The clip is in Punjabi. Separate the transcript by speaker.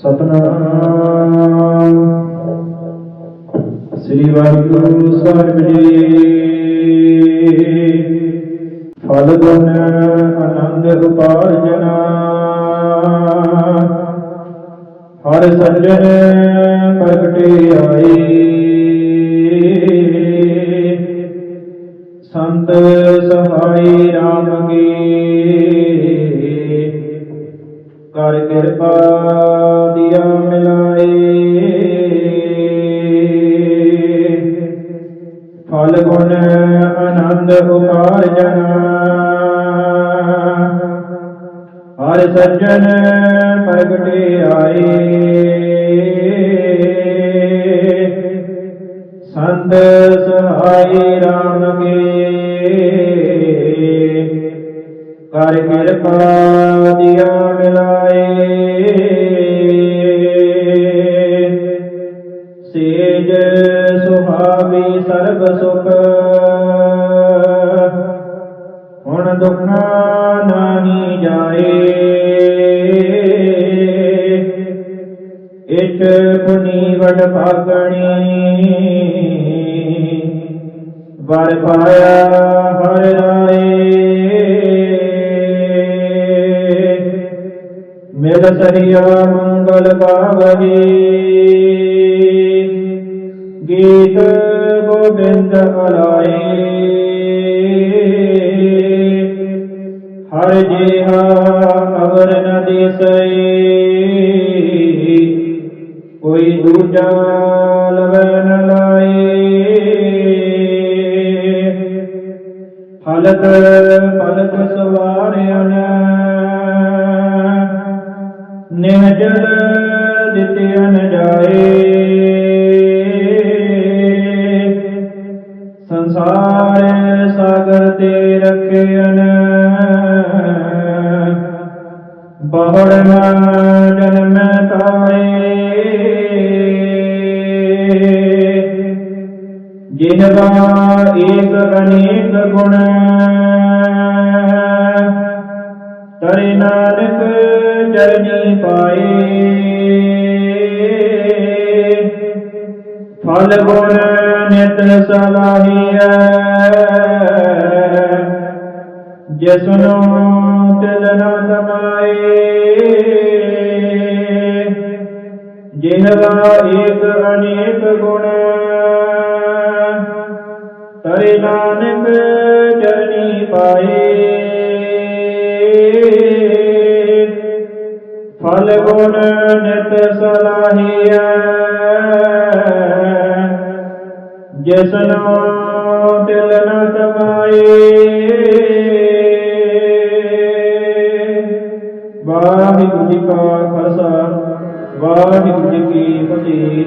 Speaker 1: ਸਤਨਾਮ। ਸ੍ਰੀ ਵਾਹਿਗੁਰੂ ਸਾਹਿਬ ਜੀ। ਫਲ ਗੁਣ ਆਨੰਦ ਉਪਾਰਜਨਾ ਹਰ ਸੱਜਣ ਪ੍ਰਗਟੇ ਆਏ ਸੰਤ ਗੁਣ ਆਨੰਦ ਉਪਾਰਜਨਾ। ਹਰ ਸੱਜਣ ਪ੍ਰਗਟੇ ਆਏ। ਸੰਤ ਸਹਾਈ RAM ਕੇ। ਕਰ ਕਿਰਪਾ ਦਿਆ ਮਿਲਾਏ। ਸੇਜ ਸੁਹਾਵੀ ਸਰਬ ਸੁਖ। ਹੁਣ ਦੁੱਖਾਂ ਨਾਹੀ ਜਾਏ। ਇਚ ਪੁਨੀ ਵਡ ਭਾਗਣੀ। ਵਰ ਪਾਇਆ ਹਰ ਰਾਏ ਮਿਲ ਸਰੀਆ ਮੰਗਲ ਪਾਵਹੀ। ਗੀਤ ਗੋਬਿੰਦ ਅਲਾਏ। ਹਰ ਜਿਹਾ ਅਵਰ ਨ ਦਿਸਈ ਕੋਈ ਦੂਜਾ ਲਵੈ ਨ ਲਾਏ। ਫਲਕ ਫਲਕ ਸਵਾਰਿਆਨ ਨਿਹਜਲ ਦਿੱਤਿਆਨ ਜਾਏ। ਸੰਸਾਰ ਸਾਗਰ ਤੇ ਰਖਿਆਨ ਬਹੁੜ ਜਨਮ ਤਾਏ ਜਿਨਵਾ ਏਕ ਅਨੇਕ ਗੁਣ ਫਲ ਗੁਣ ਨਿਤ ਸਲਾਹੀਐ। ਜਿਸਨੋ ਤਿਲ ਨ ਤਮਾਏ ਜਿਨਵਾ ਏਕ ਅਨੇਕ ਗੁਣ, ਤਰੇ ਨਾਨਕ ਚਰਨੀ ਪਾਏ। ਫਲ ਗੁਣ ਨਿਤ ਸਲਾਹੀਐ। ਜਿਸਨੋ ਤਿਲ ਨ ਤਮਾਏ ਵਾਹਿਗੁਰੂ ਜੀ ਕਾ ਖਾਲਸਾ ਵਾਹਿਗੁਰੂ ਜੀ ਕੀ ਫਤਿਹ